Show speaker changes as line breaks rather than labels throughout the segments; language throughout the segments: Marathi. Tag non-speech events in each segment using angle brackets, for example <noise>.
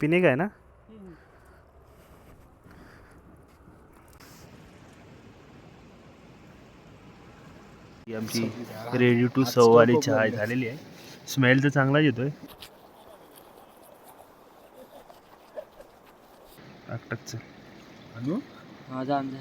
पिणे काय ना? ही आमची रेडी टू सर्व वाली चहा झालेली आहे. स्मेल तर चांगलाच येतोय. टाकटाकचं
माझा अंदाज.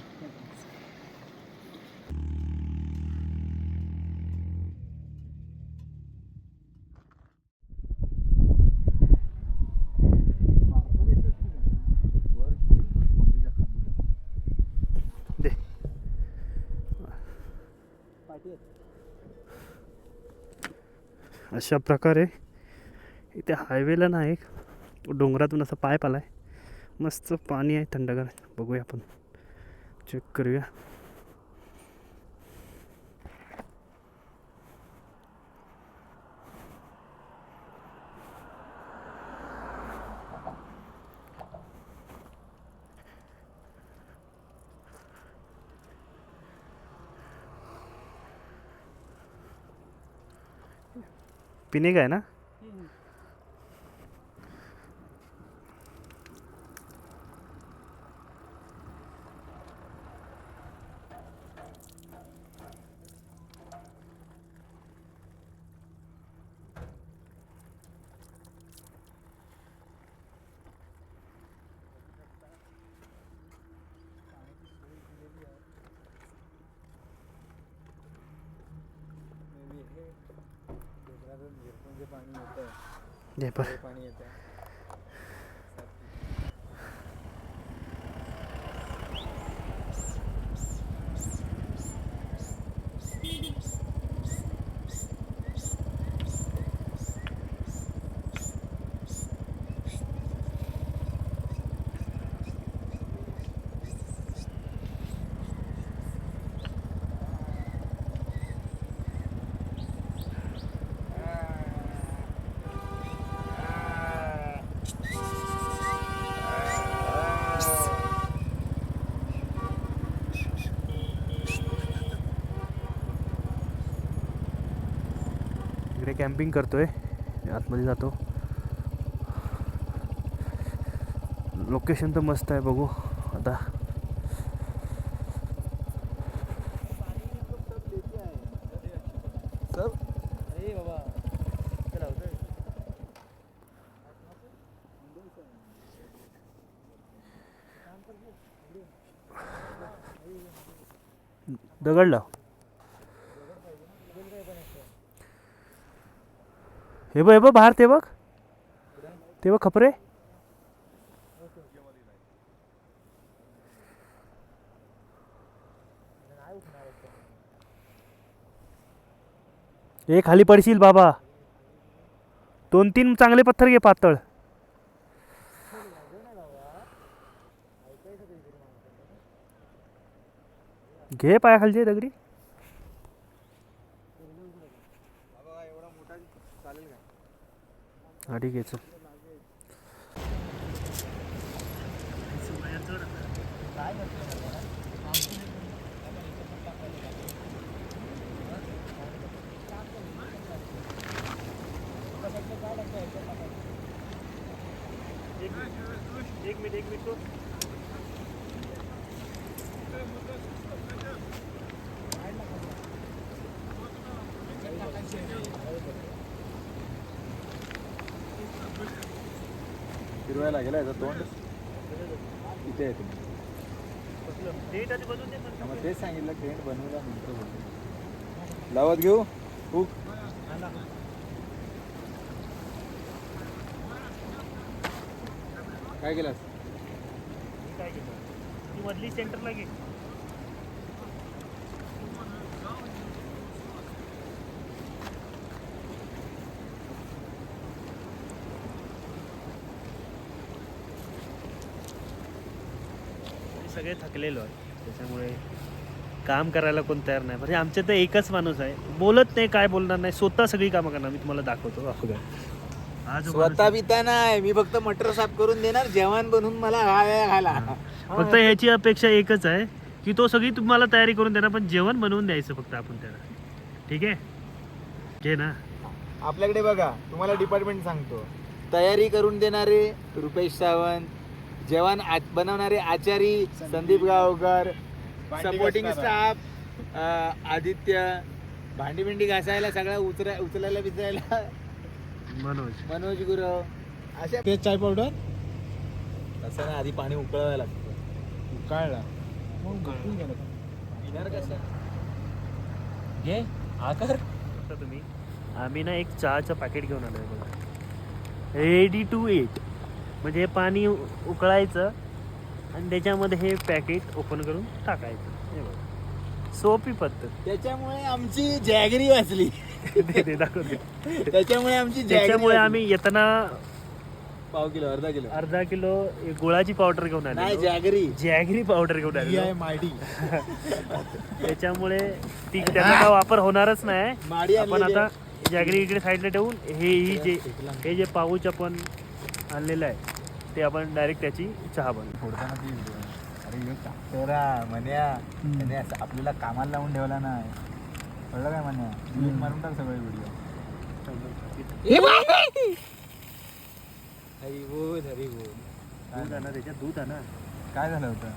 अशा प्रकारे इथे हायवेला नाही डोंगरातून असा पाईप आलाय मस्त पाणी आहे थंडगार बघूया आपण. चेक करूया. पिनिक आहे ना? दे पर.
पाणी येतं.
कॅम्पिंग करतोय. आतमध्ये जातो. लोकेशन तर मस्त आहे बघू. आता
सब अरे बाबा. चला होतं
दगड लाव. हे बघ हे बघ बाहेर ते बघ. ते बघ खपरे. हे खाली पडशील बाबा. दोन तीन चांगले पत्थर घे पातळ. घे पायाखालची दगडी. हा ठीक आहे चल एक मिनिट एक मिनिट.
फिरवायला लागेल याचा तोंड इथे आहे तुम्ही मग तेच सांगितलं टेंट बनवला नंतर बोलतो लावत घेऊ? हुक. काय केलास?
काय केलं तू मधली सेंटरला घे आम्ही सगळे थकलेलो आहे. त्याच्यामुळे काम करायला कोण तयार नाही. म्हणजे आमच्या तर एकच माणूस आहे. बोलत नाही काय बोलणार नाही. स्वतः सगळी कामं करणार. मी तुम्हाला दाखवतो. बघा. जो माणूस
स्वतः बिता नाही. मी फक्त मटर साफ करून देणार जेवण बनवून मला खायला घाला
फक्त ह्याची अपेक्षा एकच आहे की तो सगळी तुम्हाला तयारी करून देणार पण जेवण बनवून द्यायचं फक्त आपण त्याला. ठीक आहे? घे ना.
आपल्याकडे बघा तुम्हाला डिपार्टमेंट सांगतो. तयारी करून देणारे रुपेश सावंत जेवण आ- बनवणारे आचारी संदीप गावकर सपोर्टिंग स्टाफ आदित्य भांडी बिंडी घासायला सगळं उचरा उचलायला बिचरायला
मनोज.
मनोज गुरव अशा
ते चाय पावडर?
तसं ना आधी पाणी उकळवायला लागतं.
उकाळला.
कसं?
घे. आकार
आता तुम्ही. आम्ही ना एक चहाचं पॅकेट घेऊन आलो आहे बघा. रेडी टू एट म्हणजे हे पाणी उकळायचं आणि त्याच्यामध्ये हे पॅकेट ओपन करून टाकायचं. हे बघा. सोपी पद्धत.
त्याच्यामुळे आमची जॅगरी वाचली.
दे दे दाखव दे.
त्याच्यामुळे आमची
त्याच्यामुळे. आम्ही येताना
पाव किलो अर्धा किलो.
अर्धा किलो गुळाची पावडर घेऊन
नाही
आले
जॅगरी.
जॅगरी पावडर घेऊन
ही आहे
आले
मायडी
त्याच्यामुळे ती त्याचा काय वापर होणारच नाही.
माडी
आपण
आणलेली
आता जॅगरी इकडे साईडला ठेवून हे ही जे हे जे पाऊच आपण आणलेलं आहे. ते आपण डायरेक्ट त्याची चहा बनवू.
फोडताना ती. अरे ह्यो कापतोरा म्हण्या त्याने असं आपल्याला कामाला लावून ठेवला नाही. कळलं काय म्हण्या delete मारून टाक सगळे व्हिडिओ हरी बोल हरी बोल.
दूध आणा त्याच्यात दूध आणा.
काय झालं होतं?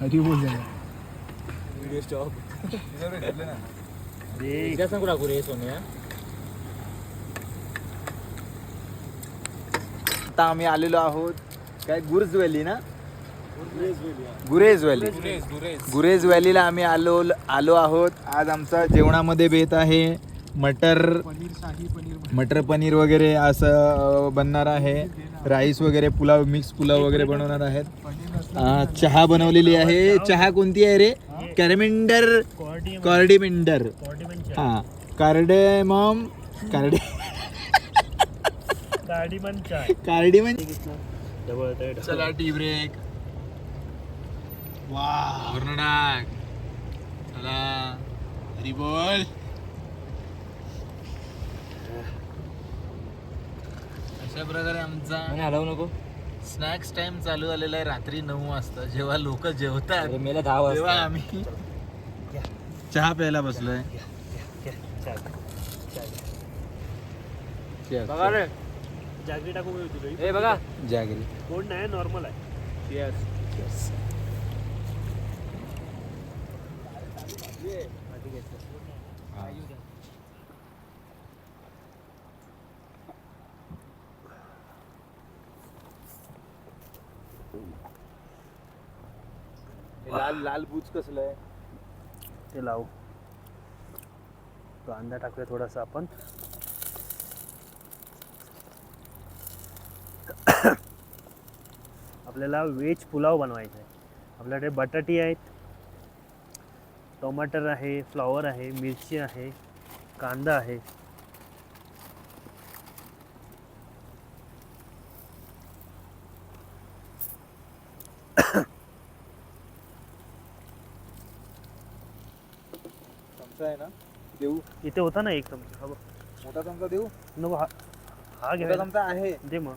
हरी बोल झालं.
व्हिडिओ स्टॉप ना?
रे
सांगू टाकू रे सोन्या. आता आम्ही आलेलो आहोत काय गुर्ज व्हॅली ना? गुरेज व्हॅली गुरेज व्हॅलीला आम्ही आलो आलो आहोत. आज आमचा जेवणामध्ये बेत आहे. मटर
पनीर शाही पनीर
मटर पनीर वगैरे असं बनणार आहे. राईस वगैरे पुलाव मिक्स पुलाव वगैरे बनवणार आहेत. चहा बनवलेली आहे. चहा कोणती आहे रे? कॅरेमेंडर कॉर्डिमेंडर हा. कार्डेमॉम कार्डे
कार्डिमन चाय
कार्डिमन
डबल ते
चला टी ब्रेक. वा. कर्नाटक चला. हरी बोल. अशा प्रकारे आमचा
हलवू नको.
स्नॅक्स टाइम चालू झालेला आहे रात्री नऊ वाजता. जेव्हा लोक जेवतात
मेला दहा
तेव्हा आम्ही चहा प्यायला बसलोय.
बघा रे.
जागरी टाकू का
हे बघा.
जागरी.
कोण नाही नॉर्मल आहे.
लाल लाल बूच कसलं आहे?
ते लावू. कांदा टाकूया थोडासा आपण. आपल्याला व्हेज पुलाव बनवायचा आहे. आपल्याकडे बटाटी आहेत टोमॅटर आहे फ्लॉवर आहे मिरची आहे कांदा आहे.
चमचा आहे ना? देऊ?
इथे होता ना एक चमचा. हा बघ.
मोठा चमचा देऊ?
नको हा हा
मोठा चमचा आहे.
दे मग.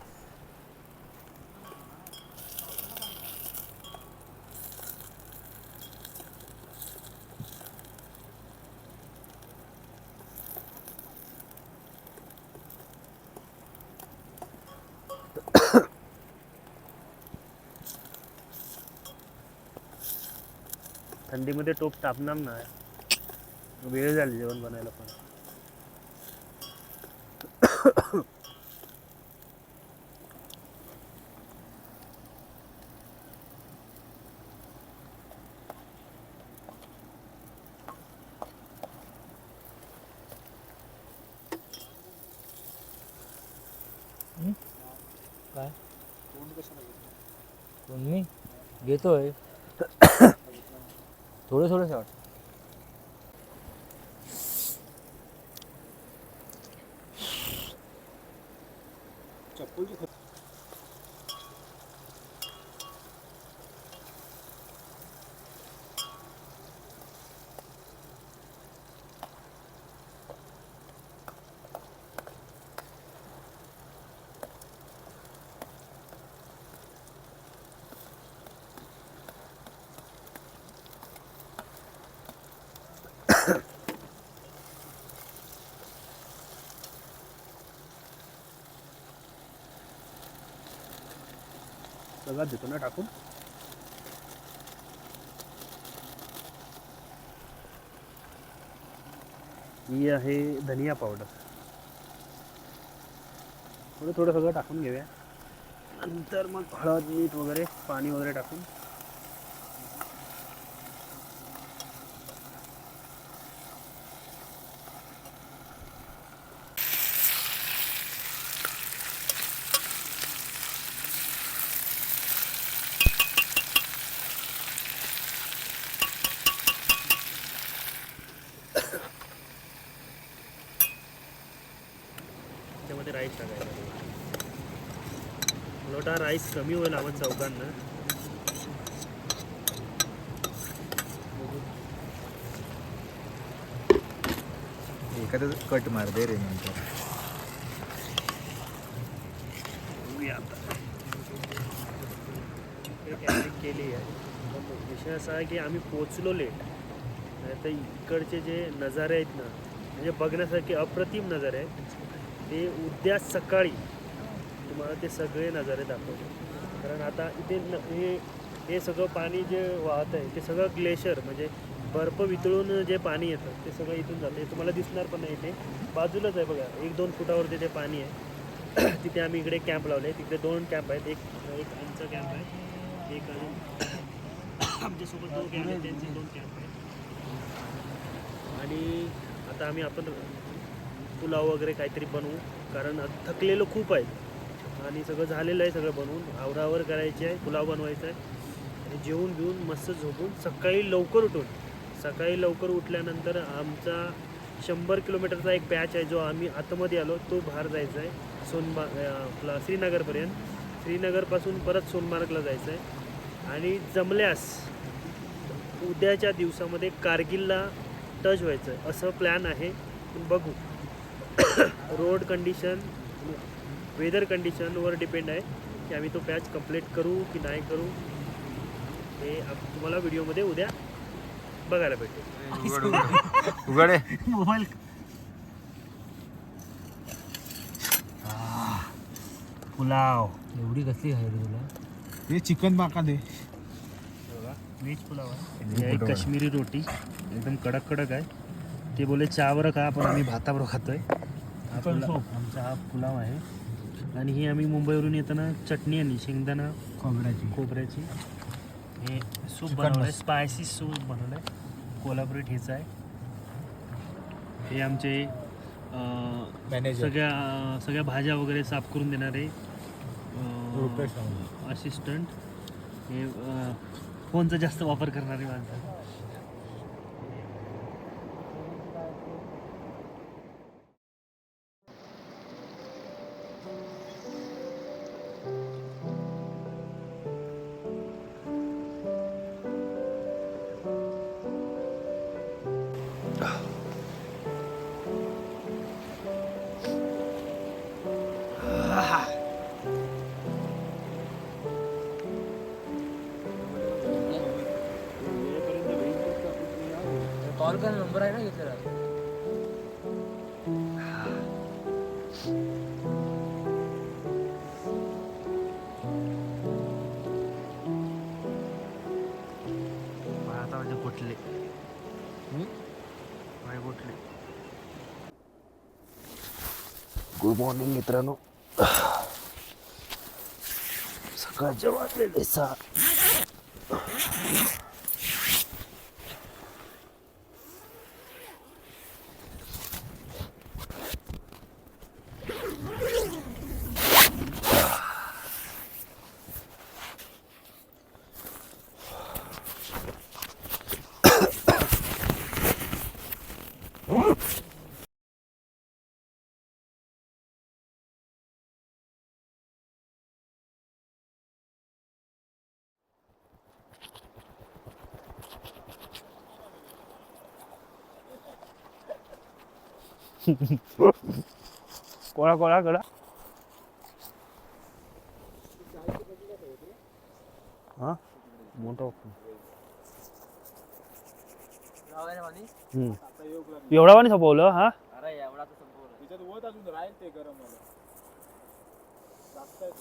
थंडीमध्ये टोप तापणार ना. वेळ झाली जेवण बनायला पण.
कोण मी? घेतोय. थोडं थोडं शॉट
सगळ्यात देतो ना टाकून. ही आहे धनिया पावडर थोडं थोडं सगळं टाकून घेऊया. नंतर मग हळद मीठ वगैरे पाणी वगैरे टाकून. त्यामध्ये राईस टाकायचा. मला वाटतं राईस कमी होईल आम्हाला चौकांना.
एखादं कट मार दे रे नंतर.
केली आहे. विषय असा आहे की आम्ही पोचलो लेट नाही तर इकडचे जे नजारे आहेत ना म्हणजे बघण्यासारखे अप्रतिम नजारे आहेत. ते उद्या सकाळी तुम्हाला ते सगळे नजारे दाखवतो. कारण आता इथे न हे हे सगळं पाणी जे वाहत आहे ते सगळं ग्लेशियर म्हणजे बर्फ वितळून जे पाणी येतं ते सगळं इथून जातं. हे तुम्हाला दिसणार पण नाही इथे. बाजूलाच आहे बघा एक दोन फुटावरती ते पाणी आहे. <clears throat> तिथे आम्ही इकडे कॅम्प लावले तिकडे दोन कॅम्प आहेत. एक एक आमचा कॅम्प आहे. एक अजून <clears throat> आमच्यासोबत दोन कॅम्प आहेत. त्यांचे दोन कॅम्प आहेत. आणि आता आम्ही आपण पुलाव वगैरे काहीतरी बनवू. कारण थकलेलं खूप आहे आणि सगळं झालेलं आहे सगळं बनवून. आवरावर करायचे आहे पुलाव बनवायचा आहे. आणि जेवून घेऊन मस्त झोपून सकाळी लवकर उठून. सकाळी लवकर उठल्यानंतर आमचा शंभर किलोमीटरचा एक पॅच आहे जो आम्ही आतमध्ये आलो तो बाहेर जायचा आहे. सोनबा आपला श्रीनगरपर्यंत. श्रीनगरपासून परत सोनमार्गला जायचं आहे. आणि जमल्यास उद्याच्या दिवसामध्ये कारगिलला टच व्हायचं आहे. असं प्लॅन आहे. पण बघू. रोड कंडिशन वेदर कंडिशनवर डिपेंड आहे की आम्ही तो पॅच कंप्लीट करू की नाही करू हे आप- तुम्हाला व्हिडिओमध्ये उद्या बघायला भेटेल.
उघडे.
मोबाईल. पुलाव.
एवढी कसली आहे रे तुला?
हे चिकन बाका दे.
व्हेज पुलाव आहे. ही काश्मीरी रोटी एकदम कडक कडक आहे. ते बोले चहावर खा पण आम्ही भातावर खातोय. हा आमचा हा पुलाव आहे. आणि ही आम्ही मुंबईवरून येताना चटणी आणि शेंगदाणा
खोबऱ्याची.
खोबऱ्याची. हे सूप बनवलं आहे. स्पायसी सूप बनवलं आहे कोल्हापुरी ठेचा आहे. हे आमचे
मॅनेजर
सगळ्या सगळ्या भाज्या वगैरे साफ करून देणारे. असिस्टंट हे फोनचा जास्त वापर करणारे माणसं.
कर नंबर आहे ना घेतलेला
आता म्हणजे कुठले कुठले गुड मॉर्निंग मित्रांनो. सकाळचे वाजलेले सात. कोळा कोळा कडा हा? मोठा. एवढा पाणी संपवलं हा?
अरे एवढा तर संपवलं.
त्याच्यात वत अजून राहील ते गरम मला जास्त आहे.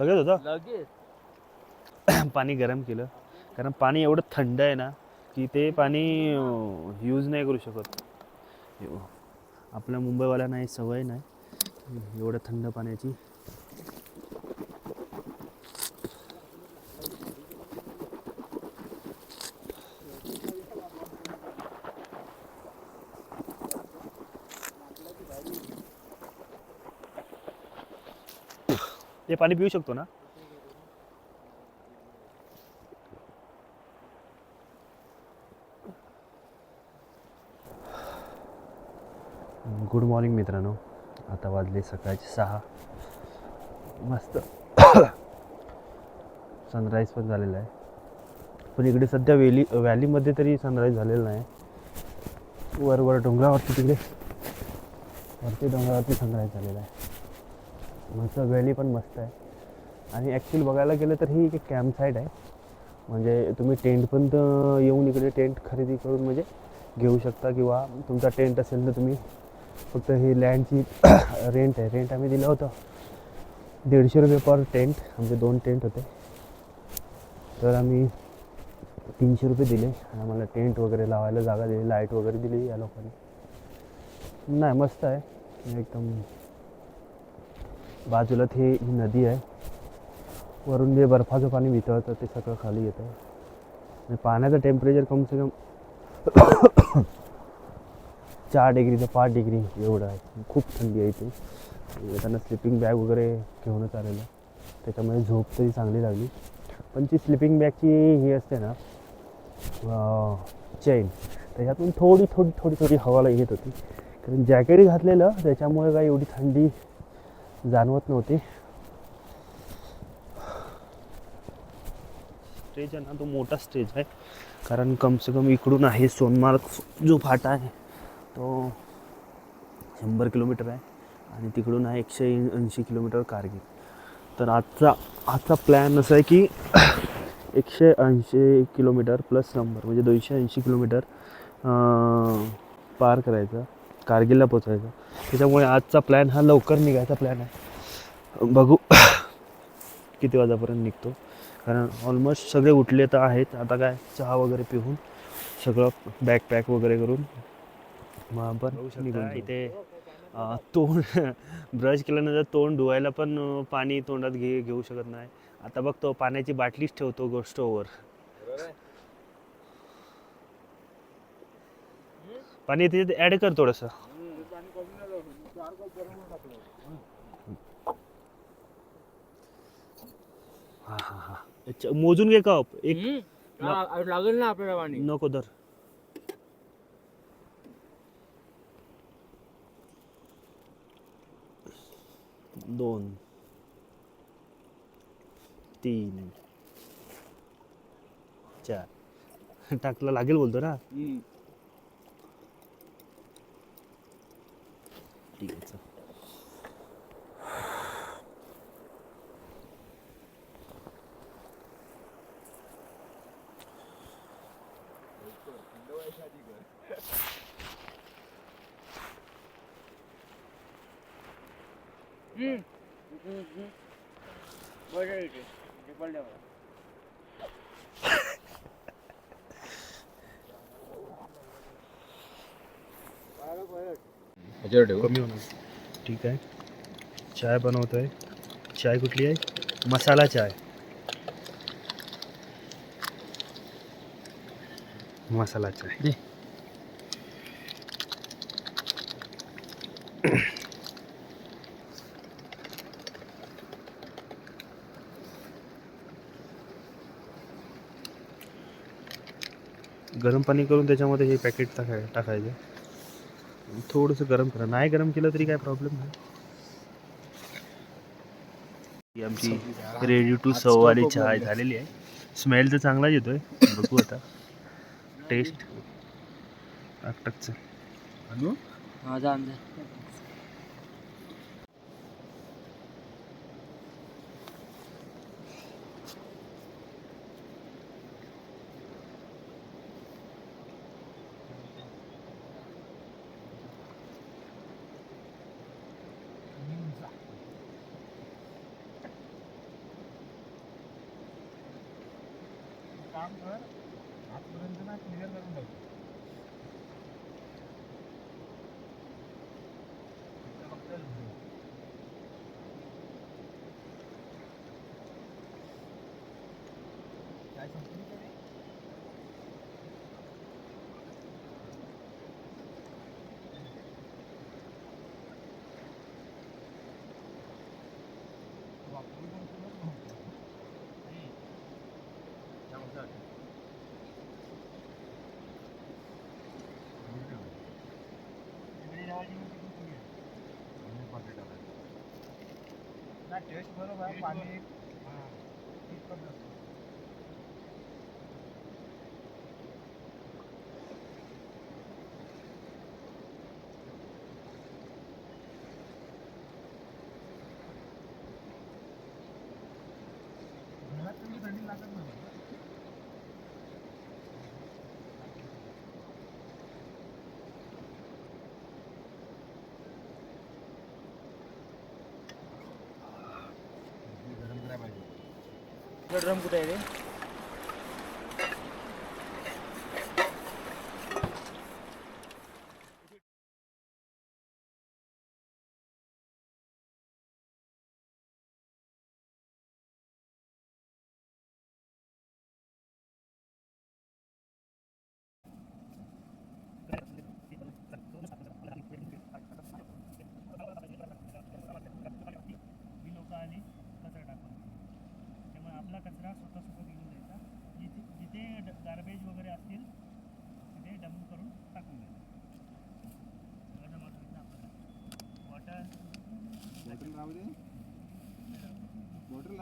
लगेच होतं?
लगेच. <coughs>
पाणी गरम केलं. कारण पाणी एवढं थंड आहे ना की ते पाणी यूज नाही करू शकत. आपल्या मुंबईवाल्यांना ही सवय नाही. एवढं थंड पाण्याची. पाणी पिऊ शकतो ना? गुड मॉर्निंग मित्रांनो. आता वाजले सकाळचे सहा. मस्त. सनराईज पण झालेला आहे. पण इकडे सध्या वेली व्हॅलीमध्ये तरी सनराईज झालेला नाही. वर वर डोंगरावरती तिकडे. वरती डोंगरावरती सनराईज झालेला आहे. मस्त व्हॅली पण मस्त आहे. आणि ॲक्च्युली बघायला गेलं तर ही एक कॅम्प साईट आहे. म्हणजे तुम्ही टेंट पण तर येऊन इकडे टेंट खरेदी करून म्हणजे घेऊ शकता किंवा तुमचा टेंट असेल तर तुम्ही फक्त ही लँडची रेंट <coughs> आहे. रेंट आम्ही दिलं होतं. दीडशे रुपये पर टेंट आमचे दोन टेंट होते. तर आम्ही तीनशे रुपये दिले. आणि आम्हाला टेंट वगैरे लावायला जागा दिली लाइट वगैरे दिली या लोकांनी. नाही मस्त आहे. एकदम बाजूला ते ही नदी आहे वरून जे बर्फाचं पाणी वितळतं ते सगळं खाली येतं. आणि पाण्याचं टेम्परेचर कम से कम <coughs> चार डिग्री ते पाच डिग्री एवढं आहे. खूप थंडी आहे इथे. येताना स्लिपिंग बॅग वगैरे घेऊनच आलेलं त्याच्यामुळे झोप तरी चांगली लागली. पण ती स्लिपिंग बॅगची ही असते ना चेन त्याच्यातून थोडी थोडी थोडी थोडी हवाला येत होती. कारण जॅकेट घातलेलं त्याच्यामुळे काही एवढी थंडी जाणवत नव्हती. स्टेज आहे ना तो मोठा स्टेज आहे. कारण कम से कम इकडून आहे सोनमार्ग जो फाटा आहे तो शंभर किलोमीटर आहे. आणि तिकडून आहे एकशे ऐंशी किलोमीटर कारगिल. तर आजचा आजचा प्लॅन असा आहे की <coughs> एकशे ऐंशी किलोमीटर प्लस शंभर म्हणजे दोनशे ऐंशी किलोमीटर पार करायचं. कारगिलला पोचायचं त्याच्यामुळे आजचा प्लॅन हा लवकर निघायचा प्लॅन आहे. बघू <coughs> किती वाजापर्यंत निघतो. कारण ऑलमोस्ट सगळे उठले तर आहेत. आता काय? चहा वगैरे पिऊन सगळं बॅग पॅक वगैरे करून मग आपण निघून. इथे तोंड <laughs> ब्रश केल्यानंतर तोंड धुवायला पण पाणी तोंडात घे घेऊ शकत नाही. आता बघतो पाण्याची बाटलीच ठेवतो गो स्टोवर पाणी त्याच्यात ॲड कर थोडंसं. हा हा हा. अच्छा, मोजून घे का एक
हम्म. लागेल ना आपल्याला पाणी.
नको दर दोन तीन चार. <laughs> टाकला लागेल बोलतो ना आहे चल. कमी होणार. ठीक आहे. चाय बनवतोय. चाय कुठली आहे? मसाला चाय. मसाला चाय. गरम पाणी करून त्याच्यामध्ये हे पॅकेट टाकाय टाकायचं. थोडंसं गरम करा. नाही गरम केलं तरी काय प्रॉब्लेम नाही. ही आमची रेडी टू सर्व वाली चहा झालेली आहे. स्मेल तर चांगलाच येतोय. बघू आता. टेस्ट टाकचं
माझा अंदाज.
काम कर आजपर्यंत ना क्लिअर करून टाक
काय संपली का रे?
नाही टेस्ट बरोबर आहे पाणी हां इतकं नसतं. घरात तेवढी थंडी लागत नाही गरम करायला पाहिजे
ड्रम कुठे आहे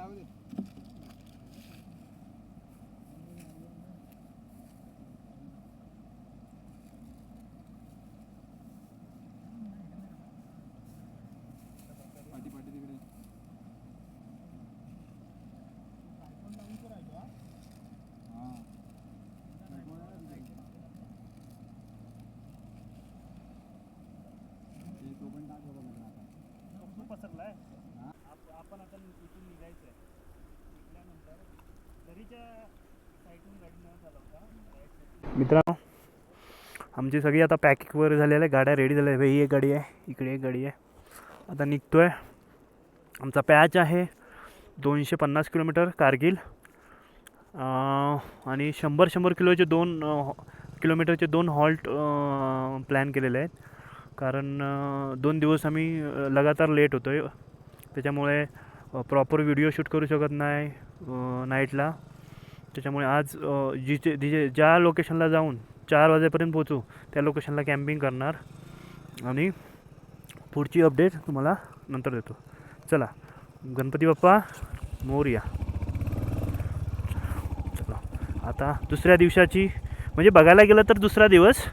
근데 मित्रांनो आमची सगळी आता पॅकिंग वगैरे झालेलं आहे. गाड्या रेडी झाल्या आहे ही एक गाडी आहे. इकडे एक गाडी आहे. आता निघतो आहे आमचा पॅच आहे दोनशे पन्नास किलोमीटर कारगिल. आणि शंभर शंभर किलोचे दोन किलोमीटरचे दोन हॉल्ट प्लॅन केलेले आहेत. कारण दोन दिवस आम्ही लगातार लेट होतो आहे त्याच्यामुळे प्रॉपर व्हिडिओ शूट करू शकत नाही. नाईटला त्याच्यामुळे आज जिथे जिथे ज्या लोकेशनला जाऊन चार वाजेपर्यंत पोचू त्या लोकेशनला कॅम्पिंग करणार. आणि पुढची अपडेट तुम्हाला नंतर देतो. चला गणपती बाप्पा मोरया. चला आता दुसऱ्या दिवसाची म्हणजे बघायला गेलं तर दुसरा दिवस.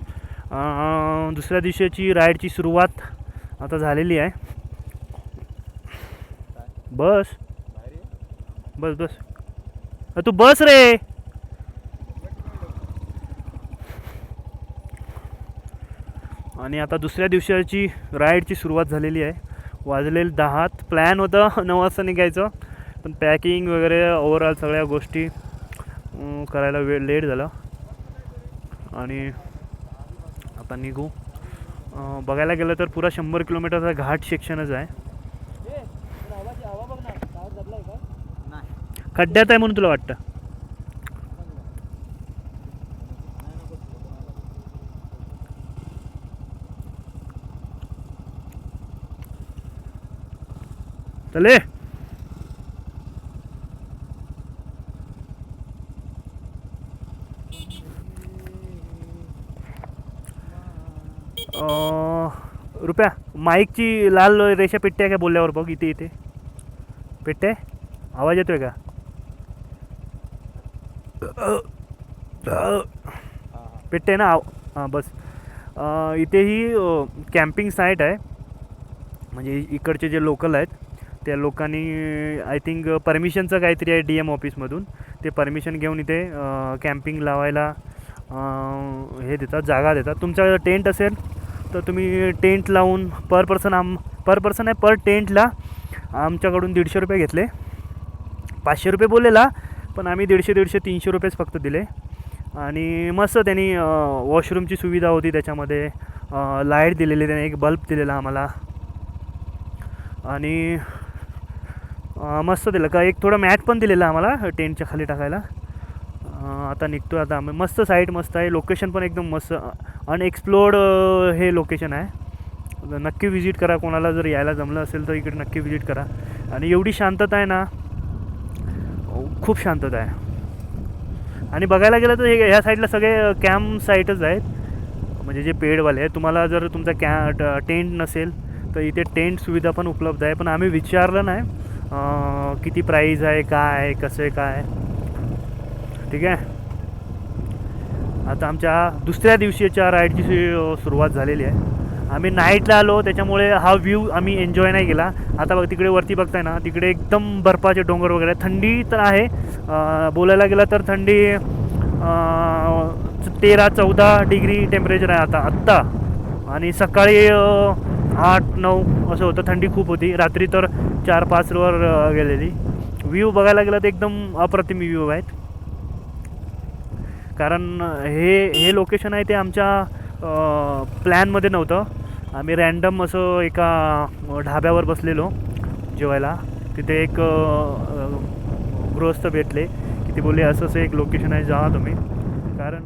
दुसऱ्या दिवसाची राईडची सुरुवात आता झालेली आहे. बस. बस बस. तू बस रे. आणि आता दुसऱ्या दिवसाची राईडची सुरुवात झालेली आहे. वाजलेले दहात प्लॅन होतं <laughs> नऊ वाजता निघायचं. पण पॅकिंग वगैरे ओवरऑल सगळ्या गोष्टी करायला वेळ लेट झाला. आणि आता निघू. बघायला गेलं तर पुरा शंभर किलोमीटरचा घाट सेक्शनच आहे. खड्ड्यात आहे म्हणून तुला वाटतं? चले. रुपया माईकची लाल रेषा पेटते आहे का बोलल्यावर बघ इथे इथे. पेट्टे आवाज येतोय का? भेटते ना हां बस. इथेही इथे ही कॅम्पिंग साईट आहे. म्हणजे इकडचे जे लोकल आहेत त्या लोकांनी आय थिंक परमिशनचं काहीतरी आहे डी एम ऑफिसमधून ते परमिशन घेऊन इथे कॅम्पिंग लावायला हे देतात जागा देतात. तुमचा टेंट असेल तर तुम्ही टेंट लावून पर पर्सन आम पर पर्सन आहे पर टेंटला आमच्याकडून दीडशे रुपये घेतले. पाचशे रुपये बोललेला पण आम्ही दीडशे दीडशे तीनशे रुपयेच फक्त दिले. आणि मस्त त्यांनी वॉशरूमची सुविधा होती त्याच्यामध्ये. लाइट दिलेली त्याने एक बल्ब दिलेला आम्हाला. आणि मस्त दिलं. का एक थोडं मॅट पण दिलेलं आम्हाला टेंटच्या खाली टाकायला. आता निघतो आता आम्ही. मस्त साईट मस्त आहे. लोकेशन पण एकदम मस्त. अनएक्सप्लोर्ड हे लोकेशन आहे. नक्की व्हिजिट करा. कोणाला जर यायला जमलं असेल तर इकडे नक्की व्हिजिट करा. आणि एवढी शांतता आहे ना खूप शांतता आहे. आणि बघायला गेलं तर हे ह्या साईडला सगळे कॅम्प साईटच आहेत. म्हणजे जे पेडवाले आहेत तुम्हाला जर तुमचा कॅ टेंट नसेल तर इथे टेंट सुविधा पण उपलब्ध आहे. पण आम्ही विचारलं नाही किती प्राईज आहे काय आहे कसं आहे काय. ठीक आहे? आता आमच्या दुसऱ्या दिवशीच्या राईडची सुरुवात झालेली आहे. आम्ही नाईटला आलो त्याच्यामुळे हा व्ह्यू आम्ही एन्जॉय नाही केला. आता बघ तिकडे वरती बघताय ना तिकडे एकदम बर्फाचे डोंगर वगैरे थंडी तर आहे. बोलायला गेलं तर थंडी तेरा चौदा डिग्री टेम्परेचर आहे आता आत्ता. आणि सकाळी आठ नऊ असं होतं थंडी खूप होती. रात्री तर चार पाचवर गेलेली. व्ह्यू बघायला गेलं तर एकदम अप्रतिम व्ह्यू आहेत. कारण हे हे लोकेशन आहे ते आमच्या प्लॅनमध्ये नव्हतं. आम्ही रॅन्डम असं एका ढाब्यावर बसलेलो जेवायला. तिथे एक गृहस्थ भेटले की ते बोलले असं असं एक लोकेशन आहे जा तुम्ही. कारण